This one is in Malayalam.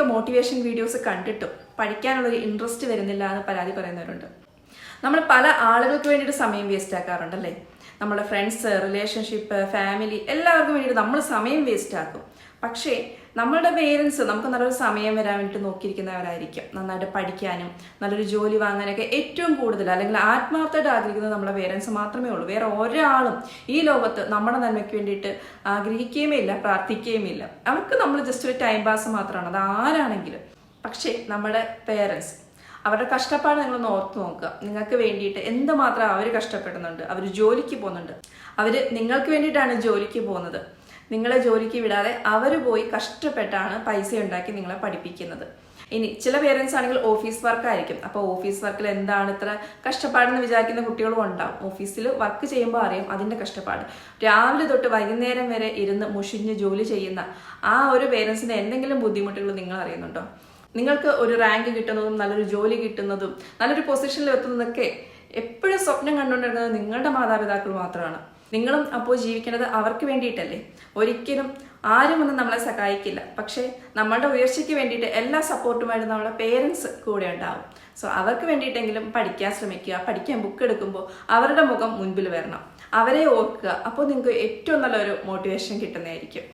ഇത്രയൊക്കെ മോട്ടിവേഷൻ വീഡിയോസ് കണ്ടിട്ടും പഠിക്കാനുള്ളൊരു ഇൻട്രസ്റ്റ് വരുന്നില്ല എന്ന് പരാതി പറയുന്നവരുണ്ട്. നമ്മൾ പല ആളുകൾക്ക് വേണ്ടിയിട്ട് സമയം വേസ്റ്റ് ആക്കാറുണ്ട് അല്ലേ? നമ്മുടെ ഫ്രണ്ട്സ് റിലേഷൻഷിപ്പ് ഫാമിലി എല്ലാവർക്കും വേണ്ടിയിട്ട് നമ്മൾ സമയം വേസ്റ്റ് ആക്കും. പക്ഷേ നമ്മളുടെ പേരൻസ് നമുക്ക് നല്ലൊരു സമയം വരാൻ വേണ്ടിയിട്ട് നോക്കിയിരിക്കുന്നവരായിരിക്കും. നന്നായിട്ട് പഠിക്കാനും നല്ലൊരു ജോലി വാങ്ങാനൊക്കെ ഏറ്റവും കൂടുതൽ അല്ലെങ്കിൽ ആത്മാർത്ഥമായിട്ട് ആഗ്രഹിക്കുന്നത് നമ്മുടെ പേരൻസ് മാത്രമേ ഉള്ളൂ. വേറെ ഒരാളും ഈ ലോകത്ത് നമ്മുടെ നന്മയ്ക്ക് വേണ്ടിയിട്ട് ആഗ്രഹിക്കുകയും ഇല്ല പ്രാർത്ഥിക്കുകയും ഇല്ല. അവർക്ക് നമ്മൾ ജസ്റ്റ് ഒരു ടൈം പാസ് മാത്രമാണ്. അത് ആരാണെങ്കിലും. പക്ഷേ നമ്മുടെ പേരൻസ് അവരുടെ കഷ്ടപ്പാട് നിങ്ങളൊന്ന് ഓർത്ത് നോക്കുക. നിങ്ങൾക്ക് വേണ്ടിയിട്ട് എന്തുമാത്രം അവർ കഷ്ടപ്പെടുന്നുണ്ട്. അവർ ജോലിക്ക് പോകുന്നുണ്ട്. അവർ നിങ്ങൾക്ക് വേണ്ടിയിട്ടാണ് ജോലിക്ക് പോകുന്നത്. നിങ്ങളെ ജോലിക്ക് വിടാതെ അവർ പോയി കഷ്ടപ്പെട്ടാണ് പൈസ ഉണ്ടാക്കി നിങ്ങളെ പഠിപ്പിക്കുന്നത്. ഇനി ചില പേരൻസ് ആണെങ്കിൽ ഓഫീസ് വർക്കായിരിക്കും അപ്പോൾ ഓഫീസ് വർക്കിൽ എന്താണ് ഇത്ര കഷ്ടപ്പാടെന്ന് വിചാരിക്കുന്ന കുട്ടികളും ഉണ്ടാവും. ഓഫീസിൽ വർക്ക് ചെയ്യുമ്പോൾ അറിയാം അതിന്റെ കഷ്ടപ്പാട്. രാവിലെ തൊട്ട് വൈകുന്നേരം വരെ ഇരുന്ന് മുഷിഞ്ഞ് ജോലി ചെയ്യുന്ന ആ ഒരു പേരൻസിന് എന്തെങ്കിലും ബുദ്ധിമുട്ടുകൾ നിങ്ങൾ അറിയുന്നുണ്ടോ? നിങ്ങൾക്ക് ഒരു റാങ്ക് കിട്ടുന്നതും നല്ലൊരു ജോലി കിട്ടുന്നതും നല്ലൊരു പൊസിഷനിൽ എത്തുന്നതൊക്കെ എപ്പോഴും സ്വപ്നം കണ്ടുകൊണ്ടിരുന്നത് നിങ്ങളുടെ മാതാപിതാക്കൾ മാത്രമാണ്. നിങ്ങളും അപ്പോൾ ജീവിക്കേണ്ടത് അവർക്ക് വേണ്ടിയിട്ടല്ലേ? ഒരിക്കലും ആരും ഒന്നും നമ്മളെ സഹായിക്കില്ല. പക്ഷേ നമ്മളുടെ ഉയർച്ചയ്ക്ക് വേണ്ടിയിട്ട് എല്ലാ സപ്പോർട്ടുമായിട്ട് നമ്മുടെ പേരൻസ് കൂടെ ഉണ്ടാവും. സോ അവർക്ക് വേണ്ടിയിട്ടെങ്കിലും പഠിക്കാൻ ശ്രമിക്കുക പഠിക്കാൻ ബുക്ക് എടുക്കുമ്പോൾ അവരുടെ മുഖം മുൻപിൽ വരണം. അവരെ ഓർക്കുക. അപ്പോൾ നിങ്ങൾക്ക് ഏറ്റവും നല്ലൊരു മോട്ടിവേഷൻ കിട്ടുന്നതായിരിക്കും.